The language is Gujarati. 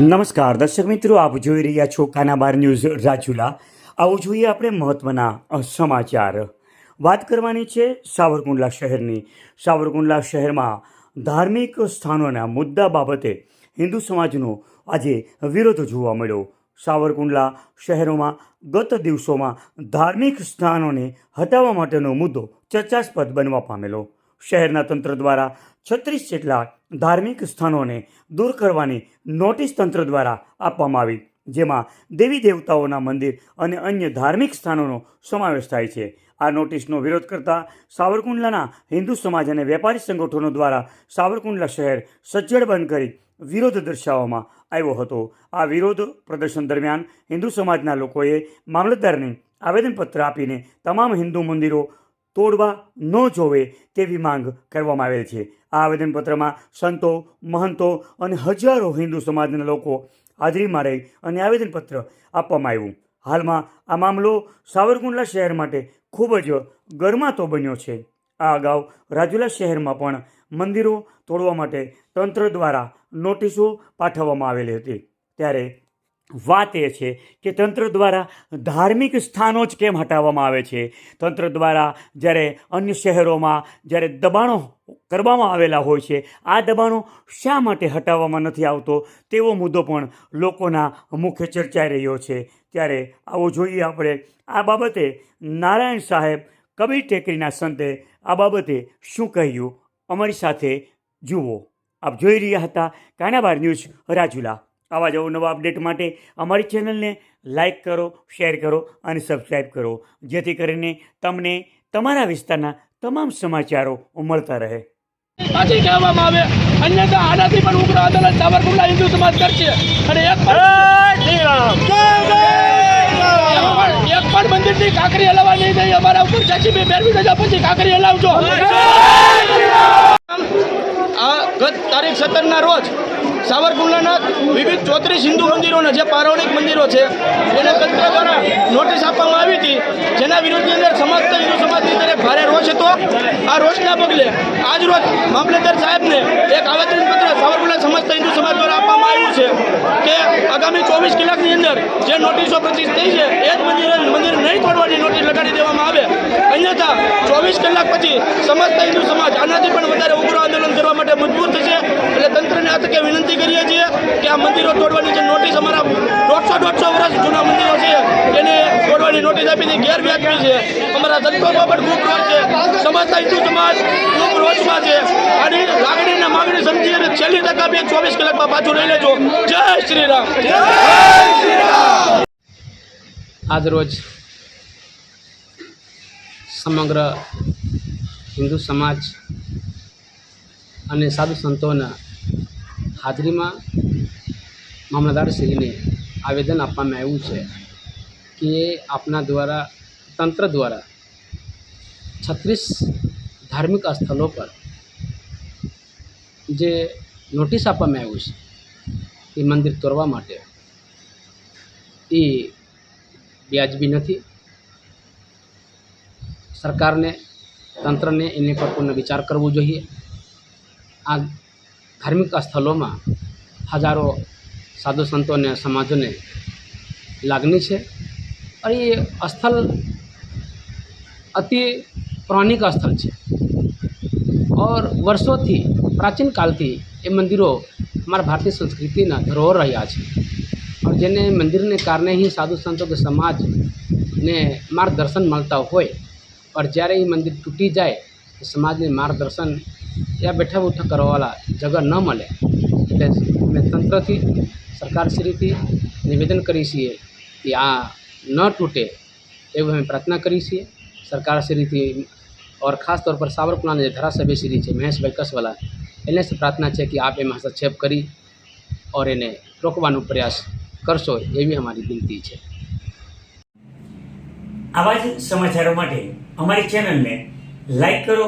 નમસ્કાર, દર્શક મિત્રો, આપ જોઈ રહ્યા છો કાનાબાર ન્યૂઝ રાજુલા. આવો જોઈએ આપણે મહત્વના સમાચાર. વાત કરવાની છે સાવરકુંડલા શહેરની. સાવરકુંડલા શહેરમાં ધાર્મિક સ્થાનોના મુદ્દા બાબતે હિન્દુ સમાજનો આજે વિરોધ જોવા મળ્યો. સાવરકુંડલા શહેરોમાં ગત દિવસોમાં ધાર્મિક સ્થાનોને હટાવવા માટેનો મુદ્દો ચર્ચાસ્પદ બનવા પામેલો. શહેરના તંત્ર દ્વારા છત્રીસ જેટલા ધાર્મિક સ્થાનોને દૂર કરવાની નોટિસ તંત્ર દ્વારા આપવામાં આવી, જેમાં દેવી દેવતાઓના મંદિર અને અન્ય ધાર્મિક સ્થાનોનો સમાવેશ થાય છે. આ નોટિસનો વિરોધ કરતા સાવરકુંડલાના હિન્દુ સમાજ અને વેપારી સંગઠનો દ્વારા સાવરકુંડલા શહેર સજ્જડ બંધ કરી વિરોધ દર્શાવવામાં આવ્યો હતો. આ વિરોધ પ્રદર્શન દરમિયાન હિન્દુ સમાજના લોકોએ મામલતદારને આવેદનપત્ર આપીને તમામ હિન્દુ મંદિરો તોડવા ન જોવે તેવી માંગ કરવામાં આવેલ છે. આ આવેદનપત્રમાં સંતો, મહંતો અને હજારો હિન્દુ સમાજના લોકો હાજરીમાં રહી અને આવેદનપત્ર આપવામાં આવ્યું. હાલમાં આ મામલો સાવરકુંડલા શહેર માટે ખૂબ જ ગરમાતો બન્યો છે. આ અગાઉ રાજુલા શહેરમાં પણ મંદિરો તોડવા માટે તંત્ર દ્વારા નોટિસો પાઠવવામાં આવેલી હતી. ત્યારે વાત એ છે કે તંત્ર દ્વારા ધાર્મિક સ્થાનો જ કેમ હટાવવામાં આવે છે? તંત્ર દ્વારા જ્યારે અન્ય શહેરોમાં જ્યારે દબાણો કરવામાં આવેલા હોય છે, આ દબાણો શા માટે હટાવવામાં નથી આવતો? તેવો મુદ્દો પણ લોકોના મુખ્ય ચર્ચાઈ રહ્યો છે. ત્યારે આવો જોઈએ આપણે. આ બાબતે નારાયણ સાહેબ કબીર ટેકરીના સંતે આ બાબતે શું કહ્યું? અમારી સાથે જુઓ. આપ જોઈ રહ્યા હતા કાનાબાર ન્યૂઝ રાજુલા. આવા જ નવા અપડેટ માટે અમારી ચેનલને લાઈક કરો શેર કરો અને સબસ્ક્રાઈબ કરો જેથી કરીને તમને તમારા વિસ્તારના તમામ સમાચારો મળતા રહે. પાછી કહેવામાં આવે અન્યથા આનાથી પણ ઉગ્ર આંદોલન સાવરકુંડલા હિન્દુ સમાજ કરશે. અને એક એક પણ મંદિરની કાંકરી હલાવવા નહીં અમારા ઉપર પછી કાંકરી હલાવજો. આ ગત તારીખ સત્તરના રોજ સાવરકુંડલાના વિવિધ ચોત્રીસ હિન્દુ મંદિરોના જે પૌરાણિક મંદિરો છે, એને તંત્ર દ્વારા નોટિસ આપવામાં આવી હતી. જેના વિરોધની અંદર સમસ્ત હિન્દુ સમાજની અંદર ભારે રોષ હતો. આ રોષના પગલે આજ રોજ મામલતદાર સાહેબને એક આવેદનપત્ર સાવરકુંડલા સમસ્ત હિન્દુ સમાજ દ્વારા આપવામાં આવ્યું છે કે આગામી ચોવીસ કલાકની અંદર જે નોટિસો પ્રતિષ્ઠ થઈ છે, એ જ મંદિર મંદિર નહીં તોડવાની નોટિસ લગાડી દેવામાં આવે. અન્યથા ચોવીસ કલાક પછી સમસ્ત હિન્દુ સમાજ આનાથી પણ વધારે ઉગ્ર આંદોલન કરવા માટે મજબૂર થશે એટલે તંત્રને આ તકે વિનંતી કરીએ છીએ કે આ મંદિરો તોડવાની જે નોટિસ અમારા દોઢસો દોઢસો વર્ષ જૂના મંદિરો છે, એને તોડવાની નોટિસ આપી હતી ગેરવ્યાજબી છે. અમારા ધંધોમાં પણ ખૂબ રોષ છે સમાજના હિન્દુ સમાજ ખૂબ રોષમાં છે. અને લાગણીને માગણી સમજી અને છેલ્લી તક આપીએ, ચોવીસ કલાકમાં પાછું લઈ લેજો. જય શ્રી રામ. આજરોજ સમગ્ર હિન્દુ સમાજ અને સાધુ સંતોના હાજરીમાં મામલતદારશ્રીને આવેદન આપવામાં આવ્યું છે કે આપના દ્વારા, તંત્ર દ્વારા છત્રીસ ધાર્મિક સ્થળો પર જે નોટિસ આપવામાં આવ્યું છે, એ મંદિર તોડવા માટે, એ વ્યાજબી નથી. સરકારને, તંત્રને એની પર પૂર્ણ વિચાર કરવો જોઈએ. આ ધાર્મિક સ્થળોમાં હજારો સાધુ સંતો અને સમાજોને લાગણી છે અને એ સ્થળ અતિ પૌરાણિક સ્થળ છે ઓર વર્ષોથી પ્રાચીન કાલથી એ મંદિરો અમારા ભારતીય સંસ્કૃતિના ધરોહર રહ્યા છે और જેને મંદિરને કારણે ही સાધુ સંતો કે સમાજને માર્ગદર્શન મળતા હોય પણ જ્યારે એ મંદિર તૂટી જાય તો સમાજને માર્ગદર્શન ત્યાં બેઠા ઉઠા કરવાવાળા જગા ન મળે એટલે અમે તંત્રથી સરકારશ્રીથી નિવેદન કરીએ છીએ કે આ ન તૂટે એવું અમે પ્રાર્થના કરીએ છીએ સરકારશ્રીથી और खास तौर पर सावरकुंडला જે ધારાસભ્ય શ્રી છે મહેશભાઈ કસવાલા એને સે પ્રાર્થના છે કે આપ એમાં હસ્તક્ષેપ કરી और એને રોકવાનો પ્રયાસ કરશો એવી અમારી વિનંતી છે આવા જ સમાચારો માટે અમારી ચેનલને લાઈક કરો